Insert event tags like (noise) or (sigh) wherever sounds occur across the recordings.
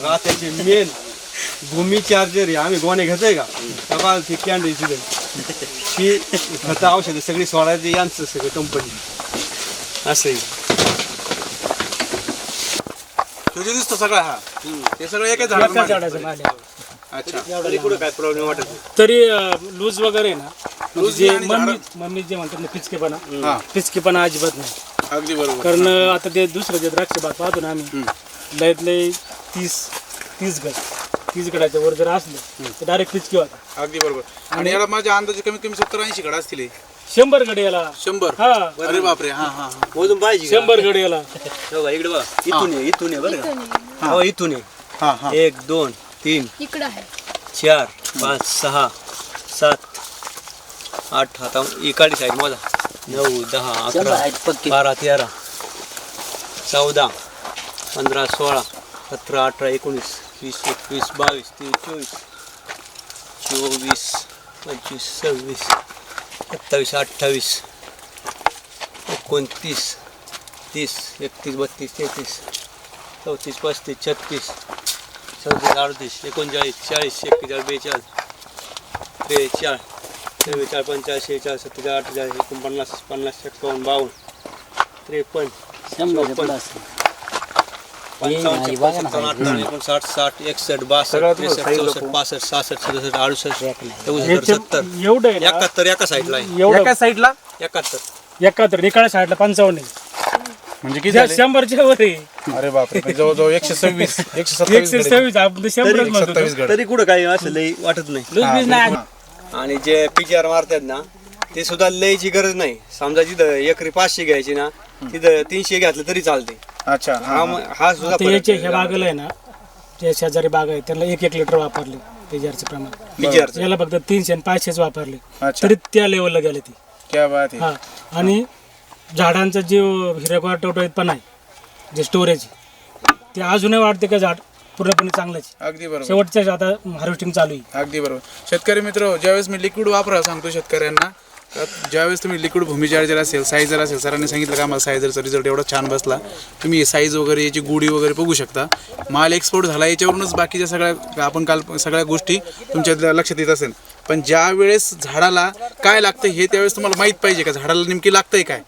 रात्याचे main भूमी charger आहे. आम्ही गोणे घेतोय का? तेव्हा ती कॅन्डल तिथे ती खतं औषधं सगळी सोडायची यांचं सगळं कंपनी असं तुझे दिसतो सगळा हा. ते सगळं एकाच. अच्छा. तरी कुठं काय प्रॉब्लेम वाटत? नाही. तरी लूज वगैरे आहे ना. म्हणजे लूज जे आणि मम्मी मम्मी जे म्हणतात ना पिचकेपणा हा. पिचकेपणा अजिबात नाही. अगदी बरोबर. कारण आता ते दुसरं जे द्राक्ष बाग पाहतो ना आम्ही लयत लय तीस तीस गट तीस गडाच्या वर जर असलं तर डायरेक्ट पिचकी होता अगदी बरोबर. आणि याला माझ्या अंदाजे कमीत कमी सत्तर ऐंशी कडा असतील हे. शंभर गड याला. शंभर? हा. अरे बापरे हा हा हा. मोजून पाहिजे का? शंभर गड याला. हो का, इकडे बघा. इथून ये इथून ये बरं का? हो इथून ये. हा हा. एक दोन तीन इकडं आहे. चार पाच सहा सात आठ आता इकाडी साईड माझा नऊ दहा अकरा बारा तेरा चौदा पंधरा सोळा सतरा अठरा एकोणीस वीस एकवीस बावीस तेवीस चोवीस चोवीस पंचवीस सव्वीस सत्तावीस अठ्ठावीस एकोणतीस तीस एकतीस बत्तीस तेहतीस चौतीस पस्तीस छत्तीस सदतीस अडतीस एकोणचाळीस चाळीस एक्केचाळीस बेचाळीस त्रेचाळीस चव्वेचाळीस पंचाळीस शेहेचाळीस सत्तेचाळीस अठ्ठेचाळीस एकोणपन्नास पन्नास एक्कावन्न बावन्न त्रेपन्न चौपन्न पंचावन्न एकोणसाठ साठ एकसष्ट बासष्ट त्रेसष्ट चौसष्ट पासष्ट सहासष्ट सदुसष्ट अडुसष्ट एकोणसत्तर सत्तर एवढं आहे ना, एकाहत्तर एका साईडला आहे एवढं साईडला एकाहत्तर एकाहत्तर निकाळ्या साईडला पंचावन्न आहे. म्हणजे किती झाले शंभरच्या वर आहे अरे बापरे म्हणजे जवळजवळ एकशे सव्वीस एकशे सत्तावीस एकशे सव्वीस आपण ते शंभरच तरी म्हणतो सत्तावीस गड तरी कुठं काही असं लई वाटत नाही लूज बीज नाही आणि जे पीजीआर मारतात ना ते सुद्धा लयची गरज नाही समजा जिथं एकरी पाचशे घ्यायची ना तिथं तीनशे घेतलं तरी चालते अच्छा हा, हा म- हा सुद्धा आता फरक याचे आहे. ह्या बागेला आहे ना जे शेजारी बाग आहे त्याला एक एक लिटर वापरले पेजारचे प्रमाण. याला फक्त तीनशे आणि पाचशेच वापरले. अच्छा. तरी त्या लेवलला गेले ती. क्या बात आहे. हा. आणि झाडांचा जे हिरकवा टवटवीतपणा आहे जे स्टोरेज ते अजूनही वाटते का झाड? पूर्णपणे चांगलंच. अगदी बरोबर. शेवटच्या आता हार्वेस्टिंग चालू आहे. अगदी बरोबर. शेतकरी मित्र ज्यावेळेस मी लिक्विड वापरा सांगतो शेतकऱ्यांना ज्यावेळेस तुम्ही लिक्विड भूमी चार्जर असेल सायझर असेल सरांनी सांगितलं का आम्हाला सायझरचा रिझल्ट एवढा छान बसला. तुम्ही साईज वगैरे याची गुढी वगैरे बघू शकता. माल एक्सपोर्ट झाला याच्यावरूनच बाकीच्या सगळ्या आपण काल सगळ्या गोष्टी तुमच्या लक्षात येत असेल. पण ज्या वेळेस झाडाला काय लागतं हे त्यावेळेस तुम्हाला माहीत पाहिजे का? झाडाला नेमकी लागतंय काय?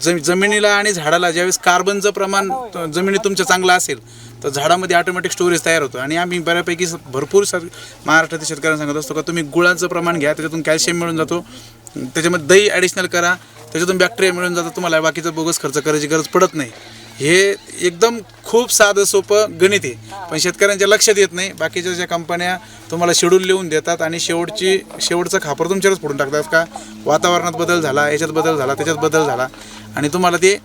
जम जमिनीला आणि झाडाला ज्यावेळेस कार्बनचं प्रमाण जमिनीत तुमचं चांगलं असेल तर झाडामध्ये ऑटोमॅटिक स्टोरेज तयार होतो. आणि आम्ही बऱ्यापैकी भरपूर सर महाराष्ट्रातील शेतकऱ्यांना सांगत असतो का तुम्ही गुळाचं प्रमाण घ्या त्याच्यातून कॅल्शियम मिळून जातो. त्याच्यामध्ये दही ॲडिशनल करा. त्याच्यातून बॅक्टेरिया मिळून जातात तुम्हाला बाकीचा बोगस खर्च करायची गरज पडत नाही. हे एकदम खूप साधं सोपं गणित आहे. पण शेतकऱ्यांच्या लक्षात येत नाही. बाकीच्या ज्या कंपन्या तुम्हाला शेड्यूल लिहून देतात आणि शेवटची शेवटचं खापर तुमच्यावरच फोडून टाकतात. का वातावरणात बदल झाला याच्यात बदल झाला त्याच्यात बदल झाला. आणि तुम्हाला ते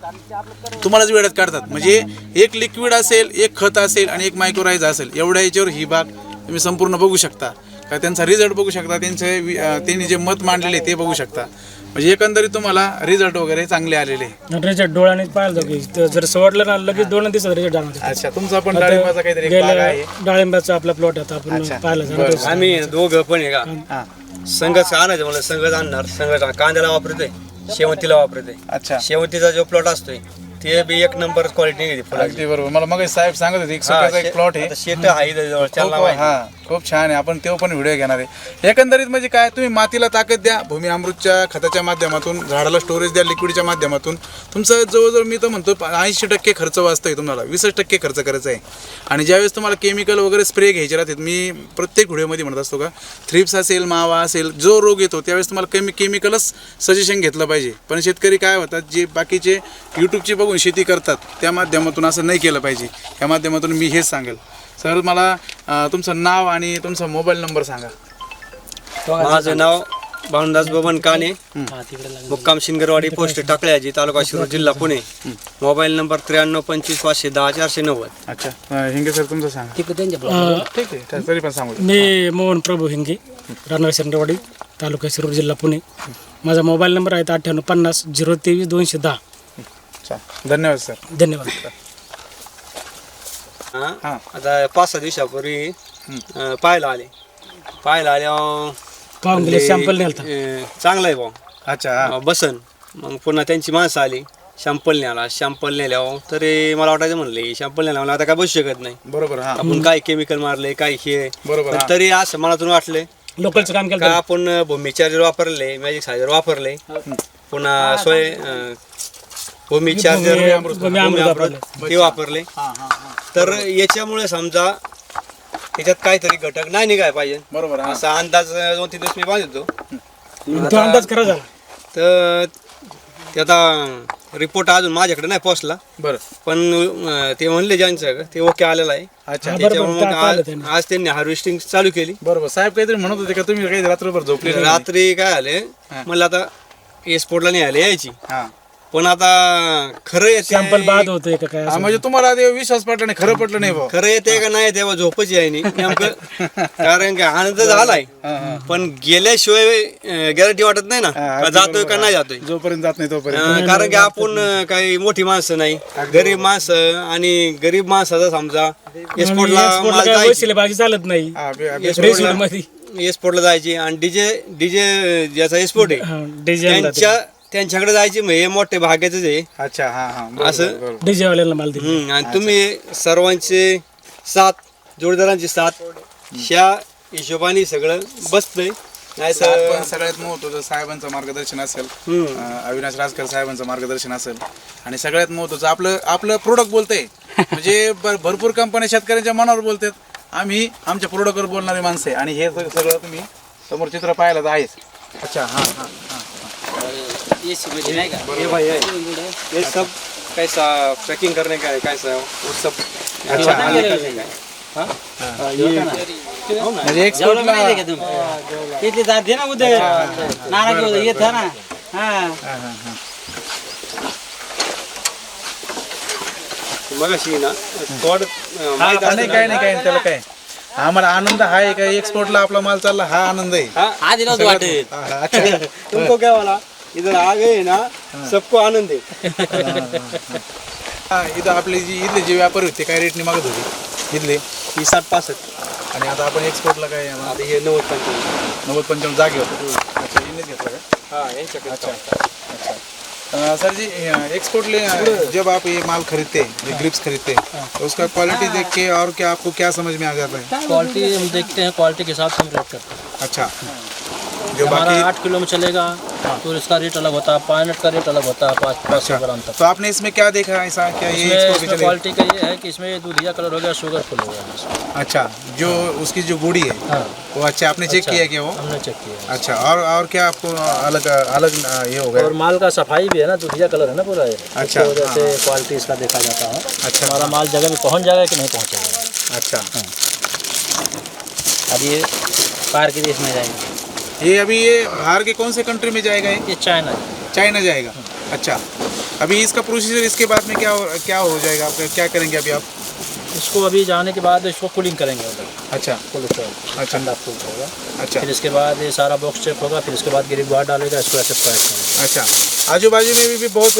तुम्हालाच वेळेत काढतात. म्हणजे एक लिक्विड असेल एक खत असेल आणि एक मायक्रोराईज असेल एवढ्या याच्यावर ही बाग तुम्ही संपूर्ण बघू शकता. का त्यांचा रिझल्ट बघू शकता. त्यांचे त्यांनी जे मत मांडलेले ते बघू शकता. म्हणजे एकंदरीत तुम्हाला रिझल्ट वगैरे चांगले आलेले. रिझल्ट डोळ्याने पाहिलं जातं की ते जर सोडलं ना लगेच दोन दिवसात रिझल्ट जाणार अच्छा तुमचा पण डाळिंबाचा काहीतरी एक बाग आहे. डाळिंबाचा आपला प्लॉट आता आपण पाहिला जाणार आम्ही दोघं पण आहे का? हा. संघच आणायचं मला संघच आणणार. संघच कांद्याला वापरतोय. शेवंतीला वापरतोय. अच्छा. शेवंतीचा जो प्लॉट असतोय ते बी एक नंबर क्वालिटी फुलाची. अगदी बरोबर. मला मग साहेब सांगत होते एक स्वतःचा एक प्लॉट आहे. शेत आहे जवळ खूप चालना माहिती. हा खूप छान आहे. आपण तो पण व्हिडिओ घेणार आहे. एकंदरीत म्हणजे काय तुम्ही मातीला ताकद द्या. भूमी अमृतच्या खताच्या माध्यमातून झाडाला स्टोरेज द्या लिक्विडच्या माध्यमातून. तुमचं जवळजवळ मी तर म्हणतो ऐंशी टक्के खर्च वाचतोय तुम्हाला. वीसच टक्के खर्च करायचा आहे. आणि ज्यावेळेस तुम्हाला केमिकल वगैरे स्प्रे घ्यायचे राहतात मी प्रत्येक व्हिडिओमध्ये म्हणत असतो का थ्रिप्स असेल मावा असेल जो रोग येतो त्यावेळेस तुम्हाला केमी केमिकलच सजेशन घेतलं पाहिजे. पण शेतकरी काय होतात जे बाकीचे यूट्यूबचे बघून शेती करतात त्या माध्यमातून असं नाही केलं पाहिजे. या माध्यमातून मी हेच सांगेल. सर मला अं, तुमचं नाव आणि तुमचा मोबाईल नंबर सांगा. माझं नाव भानुदास बबन काने. मुक्काम शिंगरवाडी पोस्ट टाकळ्याजी तालुका शिरूर जिल्हा पुणे. मोबाईल नंबर त्र्याण्णव पंचवीस पाचशे दहा चारशे नव्वद. अच्छा. अं, हिंगे सर तुमचं सांगा. अं, ठीक आहे. तर तरी पण सांगू द्या. मी मोहन प्रभू हिंगे राहणार शेंडवाडी तालुका शिरूर जिल्हा पुणे. माझा मोबाईल नंबर आहे अठ्ठ्याण्णव पन्नास झिरो तेवीस दोनशे दहा. धन्यवाद सर. धन्यवाद. हा? हा. आता पाच सहा दिवसापूर्वी अं, पाहायला आले. पाहायला आल्यावर पाहून गेले म्हणले, सॅम्पल नेलता. अं, चांगलं आहे भाऊ. अच्छा हा. बसन. मग पुन्हा त्यांची माणसं आली. शॅम्पल न्याला शॅम्पल नेल्यावर तरी मला वाटायचं म्हणले शॅम्पल नेल्यावर आता काय बसू शकत नाही. बरोबर हा. आपण काय केमिकल मारले काय हे. बरोबर, पण हा. तरी असं मनातून वाटले लोकलचं काम केलं का आपण भूमी चार्जर वापरले मॅजिक सायझर वापरले. पुन्हा सोय अं, भूमी चार्जर अमृत- अमृत ते वापरले. तर याच्यामुळे समजा त्याच्यात काहीतरी घटक नाही निघाय पाहिजे. बरोबर असा अंदाज दोन तीन दिवस मी बांधतो. तो अंदाज खरा झाला. तर ते आता रिपोर्ट अजून माझ्याकडे नाही पोहोचला. बरं. पण ते म्हणले ज्यांचं ते ओके आलेलं आहे. अच्छा. आज त्याने. हार्वेस्टिंग चालू केली. बरोबर. साहेब काहीतरी म्हणत होते का तुम्ही? काही रात्रभर झोपले? रात्री काय आले. मला आता एअरपोर्टला नाही आले यायची. हा. पण आता खरं येते सॅम्पल बाद होतोय का काय हा, असं. म्हणजे तुम्हाला ते विश्वास पटला नाही खरं पटलं नाही भाऊ. खरं येते का नाही तेव्हा झोपच यायनी नेमकं. कारण की आनंद झालाय. पण गेल्याशिवाय गॅरंटी वाटत नाही ना हा, का जातोय. का नाही जातोय. जोपर्यंत जात नाही तोपर्यंत. अं, कारण की आपण अं, काही मोठी माणसं नाही गरीब माणसं आणि गरीब माणसाचा समजा माल काय जायची. चालत नाही. हा, बे- बे- एक्सपोर्टला मध्ये एअरपोर्टला जायची आणि डीजे डीजे ज्याचा एक्सपोर्ट आहे डीजे त्यांच्या त्यांच्याकडे जायची म्हणजे हे मोठे भाग्याचंच आहे. अच्छा हा हा. असं- बरोबर. डीजे वाल्याला माल दिला. हम्म, आणि तुम्ही सर्वांचे साथ जोडीदारांची साथ ह्या हिशोबाने सगळं बसतंय. नाही तर सगळ्यात महत्वाचं साहेबांचं मार्गदर्शन असेल हम्म. अं, अविनाश राजकर साहेबांचं मार्गदर्शन असेल आणि सगळ्यात महत्वाचं आपलं आपलं प्रोडक्ट बोलतंय. (laughs) म्हणजे भर- भरपूर कंपन्या शेतकऱ्यांच्या मनावर बोलतात. आम्ही आमच्या प्रोडक्टवर बोलणारी माणसं आहे. आणि हे सग- सगळं तुम्ही समोर चित्र पाहायला तर आहेच. अच्छा हा हा. हा ये भाई है ये सब कैसा पैकिंग करने का है कैसा है वो सब अच्छा करने का है? हाँ? हाँ, ये. हो ना? म्हणजे एक्सपोर्टला तिथले जात दे ना उद्या. नाना घेऊ येत ना. हा मगाशी ना थोड नाही काय ना. नाही. काय नाही त्याला काय? आम्हाला आनंद हा आहे का? एक्सपोर्टला आपला माल चालला हा आनंद आहे. हाँ? आधी नव्हतं वाटत. हा, हा, तुमको क्या वाला इधर आ गए ना सबको आनंद है हा, इथं आपले जी इथले जे व्यापारी होते काय रेटने मागत होते इथले ही साठ पासष्ट आणि आता आपण एक्सपोर्टला काय आहे, आता हे नव्वद पंच्याण्णव नव्वद पंचावन्न जागे होते अच्छा इनेच घेतला का हाँ यांच्याकडे अच्छा सर जी एक्सपोर्ट ले जब आप ये माल खरीदते हैं ये ग्रिप्स खरीदते हैं तो उसका क्वालिटी देख के और क्या आपको क्या समझ में आ जाता है क्वालिटी हम देखते हैं क्वालिटी के हिसाब से हम रेट करते हैं अच्छा जो बाकी आठ किलो में चलेगा तो इसका रेट अलग होता है पाइनट का रेट अलग होता है पाँच पाँच सौ ग्राम तक। तो आपने इसमें क्या देखा ऐसा? क्या ये क्वालिटी का ये है कि इसमें दूधिया कलर हो गया शुगर फुल हो गया अच्छा जो उसकी जो गुड़ी है हाँ। वो अच्छा आपने चेक अच्छा, किया क्या वो? हमने चेक किया अच्छा और और क्या आपको अलग अलग ये हो गया? और माल का सफ़ाई भी है ना दूधिया कलर है ना पूरा ये। अच्छा, इसकी वजह से क्वालिटी इसका देखा जाता है। अच्छा। हमारा माल जगह में पहुँच जाएगा कि नहीं पहुंचेगा अच्छा। अब ये पार के देश में जाएँगे। ये अभी ये बाहर के कौन से कंट्री में जाएगा ये? चाइना चाइना जाएगा। अच्छा। अभी इसका प्रोसीजर इसके बाद में क्या हो, क्या हो जाएगा? आप क्या करेंगे अभी आप? इसको अभी जाने के बाद इसको कूलिंग करेंगे उधर। अच्छा। कूल अच्छा। ठंडा कूल होगा। अच्छा। फिर इसके बाद ये सारा बॉक्स चेक होगा फिर इसके बाद गिरी बाहर डालेगा इसको ऐसे पैक करेगा। अच्छा। आजू बाजू में भी, भी बहुत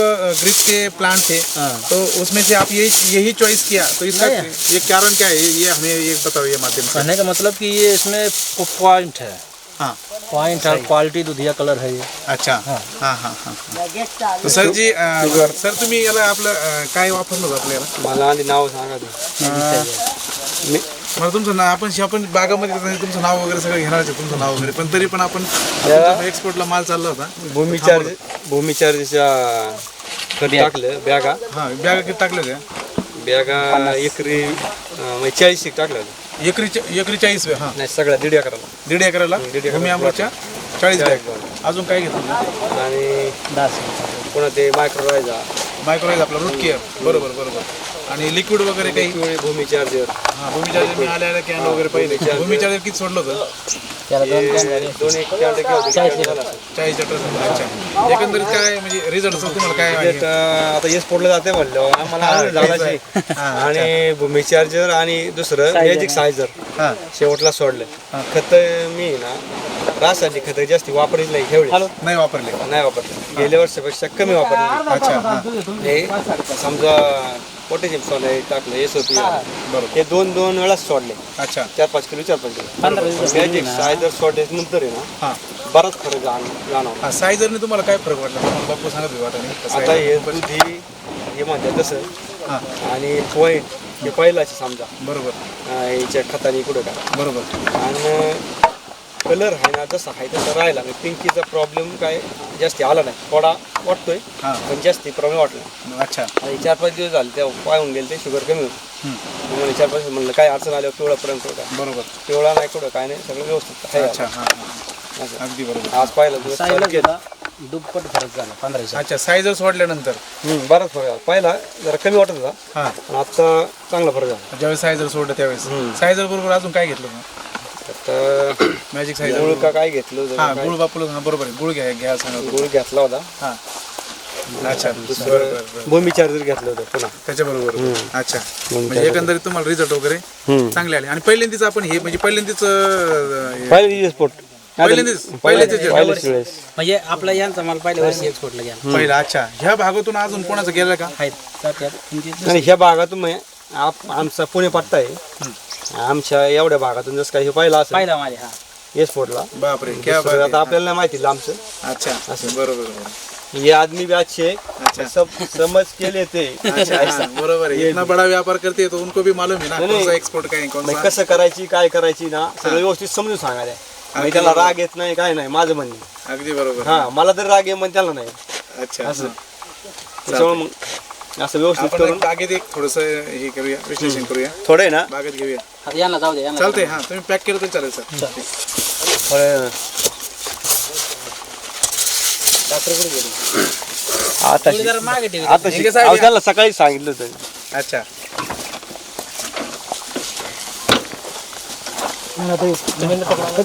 ग्रिप के प्लांट थे। हाँ। तो उसमें से आप यही यही चॉइस किया। तो इसका ये कारण क्या है? ये ये हमें ये बताओ ये माध्यम कहने का मतलब कि ये इसमें पॉइंट है। हाँ। पॉइंट है क्वालिटी दुधिया कलर है ये। अच्छा। हाँ. हां हां तर सर जी अं, सर तुम्ही याला आपलं अं, काय वापरलं होतं आपल्याला? मला आधी नाव सांगा ते. मला तुमचं नाव आपण आपण बागामध्ये येताना तुमचं नाव वगैरे सगळं घेणारच आहे तुमचं नाव वगैरे. पण तरी पण आपण एक्सपोर्टला माल चालला होता. भूमी चार्ज भूमी चार्जच्या खत टाकलं? बॅगा? हां बॅगा किती टाकले होत्या? बॅगा एकरी अं, म्हणजे चाळीस एक टाकलं होतं. एकरी एकरी चाळीस हां. नाही सगळ्या दीड एकराला. दीड एकराला? दीड एकराला भूमी अमृतच्या चाळीस चाळीस बॅग अजून काय घेतलं? आणि पुन्हा ते मायक्रोरायझा मायक्रोवेज आपला रूट केअर बरोबर बरोबर. आणि लिक्विड वगैरे काही? भूमी चार्जर हां भूमी चार्जर मी आल्या आल्या कॅन वगैरे पहिले भूमी चार्जर किती सोडलं होतं? दोन एक कॅन्ट घेऊ चाळीस लिटर. अच्छा. एकंदरीत काय म्हणजे रिझल्ट तुम्हाला काय? आता येस पोटला जाते म्हणलं. आम्हाला आनंद झाला शे. आणि भूमी चार्जर आणि दुसरं मॅजिक सायझर हां. शेवटला सोडलं. खत मी ना रासायनिक खत जास्ती वापरली नाही ठेवली नाही वापरले. नाही वापरले. गेल्या वर्षापेक्षा कमी वापरली अच्छा हां. समजा पोटॅशियम सोडाय टाकलं एस ओ पी बरोबर. हे दोन दोन वेळाच सोडले. अच्छा. चार पाच किलो चार पाच किलो. सायझर सोडल्याच्या नंतर आहे ना हां. बराच फरक जाण- जाणवला. हा सायझरने तुम्हाला काय फरक वाटला? बापू सांगत होते आता आहे? हे दुधी हे म्हणतात तसं. हां. आणि पॉईंट हे पहिलाचे समजा. बरोबर. याच्या खताने कुठं काय? बरोबर. आणि कलर आहे ना जसा आहे तसा राहिला. नाही पिंकीचा प्रॉब्लेम काय जास्ती आला नाही. थोडा वाटतोय हां. पण जास्ती प्रॉब्लेम वाटला नाही. अच्छा. आणि चार पाच दिवस झाले तेव्हा पाहून गेले ते शुगर कमी होतं. हम्म. चार पाच दिवस म्हणलं काय अडचण आल्यावर पिवळापर्यंत काय बरोबर. पिवळा नाही कुठं काय नाही सगळं व्यवस्थित आहे. अच्छा हां असं. अगदी बरोबर. आज पाहिलं दिवस चालू केलं. दुप्पट फरक झाला पंधरा अच्छा सायझर सोडल्यानंतर हम्म, बराच फरक झाला. पहिला जरा कमी वाटत होता. हां. पण आता चांगला फरक झाला. ज्यावेळेस सायझर सोडलं त्यावेळेस. हम्म. सायझर बरोबर अजून काय घेतलं मग? आता मॅजिक (coughs) गुळ सायझर का काय घेतलं होतं? हां? गुळ बापूला हां बरोबर आहे. गुळ घ्या घ्या सांगा गुळ घेतला होता? हां. अच्छा. बरोबर भूमी चार्जर घेतलं होतं पुन्हा. त्याच्याबरोबर. अच्छा. म्हणजे एकंदरीत तुम्हाला रिझल्ट वगैरे. चांगले आले. आणि पहिल्यांदाच आपण हे म्हणजे पहिल्यांदाच अं, स्पोर्ट पहिल्यांदाच पहिल्याच पहिल्याच वेळेस. म्हणजे आपला यांचा माल पहिल्या वर्षी एक्सपोर्टला गेला. पहिला अच्छा. ह्या भागातून अजून कोणाचं गेलं का? आहेत. जात्यात. तुमची आणि ह्या भागातून म्हणजे आप- आमचा पुणे पट्टा आहे. आमच्या एवढ्या भागातून जसं काही हे पहिला असेल. पहिला माझे हा. एअरपोर्टला बापरे क्या बात आता. आपल्याला नाही माहिती लांबचं. अच्छा बरोबर बरोबर. ये आदमी भी अच्छे अच्छा. सब समझ के अच्छा हाँ, बरोबर है इतना बड़ा व्यापार करते हैं तो उनको भी मालूम है ना नहीं, कौन सा नहीं. एक्सपोर्ट का है कौन म्हणजे सा कसं करायची काय करायची ना सगळं व्यवस्थित समजून सांगायला. म्हणजे त्याला राग येत नाही काय नाही माझं म्हणणे. अगदी बरोबर. हा मला तर राग आहे पण त्याला नाही. अच्छा असं. त्याच्यामुळे मग असं व्यवस्थित करून एक बागेत एक थोडस हे करूया विश्लेषण करूया. थोडं आहे ना? बागेत घेऊया. आता यांना जाऊ दे यांना चालतंय हा तुम्ही पॅक केलं तर चालेल सर. थोडं. आता थोडी जरा मागे ठेवी आता हिंगे साहेब अहो, त्याला सकाळी सांगितलं होतं. अच्छा.